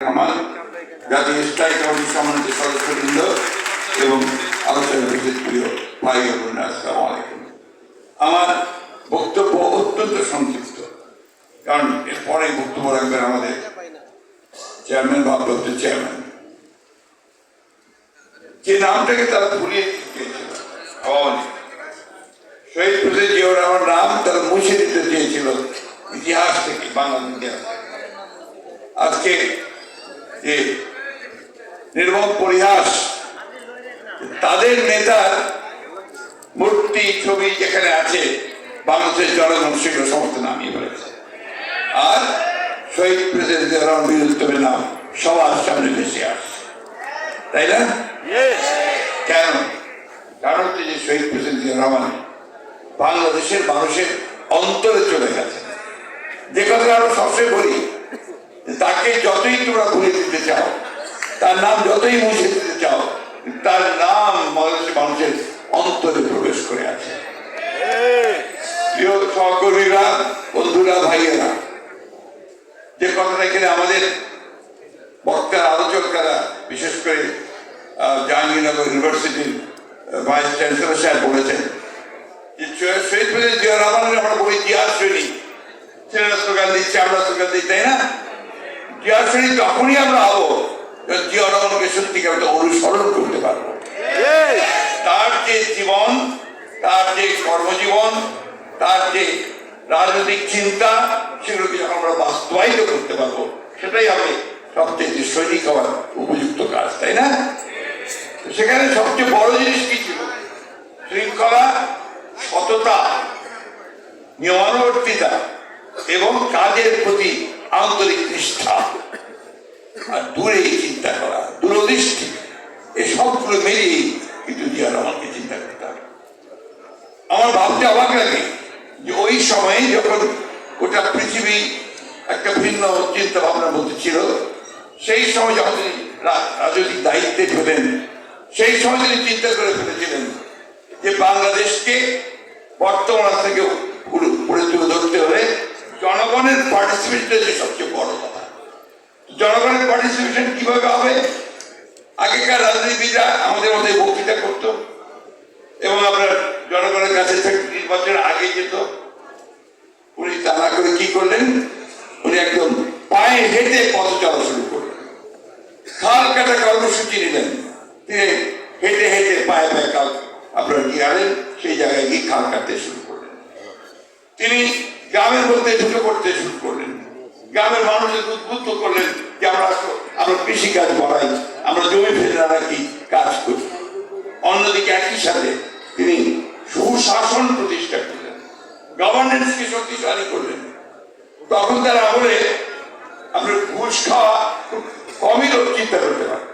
আমার জাতীয় স্থায়ী কমিটির সম্মানিত সদস্যবৃন্দ এবং আলোচনা বিশেষ প্রিয় ভাই বোনেরা, আসসালামু আলাইকুম। আমার বক্তব্য অত্যন্ত সংক্ষিপ্ত কারণ এরপরে বক্তব্য রাখবেন আমাদের চেয়ারম্যান ভারপ্রাপ্ত চেয়ারম্যান। যে নামটাকে তারা ভুলিয়ে আওয়ামী শহীদ জিয়াউর রহমান নাম তারা মুছে দিতে চেয়েছিল ইতিহাস থেকে ইতিহাস আজকে যে নির্মম পরিহাস। তাদের নেতার মূর্তি ছবি যেখানে আছে বাংলাদেশের জনগণ সেগুলো সমস্ত নামিয়ে ফেলেছে। আর শহীদ প্রেসিডেন্ট রহমান নাম সবার সামনে ভেসে আসছে। তাই না? কেন? কারণ যে শহীদ প্রেসিডেন্ট রহমান বাংলাদেশের মানুষের অন্তরে চলে গেছে। যে কথা আমরা সবসময় বলি যে তাকে যতই তোমরা ভুলে দিতে চাও তার নাম যতই মুছে চাও তার নাম বাংলাদেশের মানুষের অন্তরে প্রবেশ করে আছে। প্রিয় সহকর্মীরা, বন্ধুরা, ভাইয়েরা, যে কথাটা এখানে আমাদের বক্তার আলোচকরা, বিশেষ করে জাহাঙ্গীরনগর ইউনিভার্সিটির ভাইস চ্যান্সেলর সাহেব বলেছেন আমরা বলি স্লোগান দিচ্ছে, আমরা না? সৈনিক তখনই আমরা হব জিয়া রহমানকে সত্যিকার অনুসরণ করতে পারব। তার যে জীবন তার যে কর্মজীবন তার যে রাজনৈতিক চিন্তা সেগুলোকে যখন আমরা বাস্তবায়িত করতে পারব সেটাই হবে সবচেয়ে সৈনিক হওয়ার উপযুক্ত কাজ তাই না? সেখানে সবচেয়ে বড় জিনিস কি ছিল? শৃঙ্খলা সততা নিয়মানুবর্তিতা এবং কাজের প্রতি আন্তরিক নিষ্ঠা। আর দূরে চিন্তা করা, দূরদৃষ্টি। এই সবগুলো মিলিয়ে কিন্তু জিয়া রহমানকে চিন্তা করতে হবে। আমার ভাবতে অবাক লাগে যে ওই সময়ে যখন গোটা পৃথিবী একটা ভিন্ন চিন্তা ভাবনার মধ্যে ছিল, সেই সময় যখন তিনি রাজনৈতিক দায়িত্বে ছিলেন, সেই সময় তিনি চিন্তা করে ফেলেছিলেন যে বাংলাদেশকে বর্তমান থেকে পুরো তুলে ধরতে হলে জনগণের পার্টিসিপেশন হচ্ছে সবচেয়ে বড় কথা জনগণের পার্টিসিপেশন কীভাবে হবে? আগেকার রাজনীতিবিদরা আমাদের মধ্যে বক্তৃতা করতো এবং আপনার জনগণের কাছে থেকে নির্বাচনের আগে যেত। উনি তা না করে কি করলেন? উনি একদম পায়ে হেঁটে পথ চলা শুরু করলেন। খাল কাটা কর্মসূচি নিলেন। তিনি হেঁটে হেঁটে পায়ে পায়ে কাল আপনার গিয়ে আনেন, সেই জায়গায় গিয়ে খাল কাটতে শুরু করলেন। তিনি গ্রামের মধ্যে ঢুকে পড়তে শুরু করলেন। গ্রামের মানুষদের উদ্বুদ্ধ করলেন আমরা কৃষি কাজ বাড়াই আমরা জমি ফেলে না রাখি, কাজ করি। অন্যদিকে একই সাথে তিনি সুশাসন প্রতিষ্ঠা করলেন। গভর্নেন্সকে শক্তিশালী করলেন। তখন তারা বলে আমরা ঘুষ খাওয়া খুব কমই লোক চিন্তা করতে পারে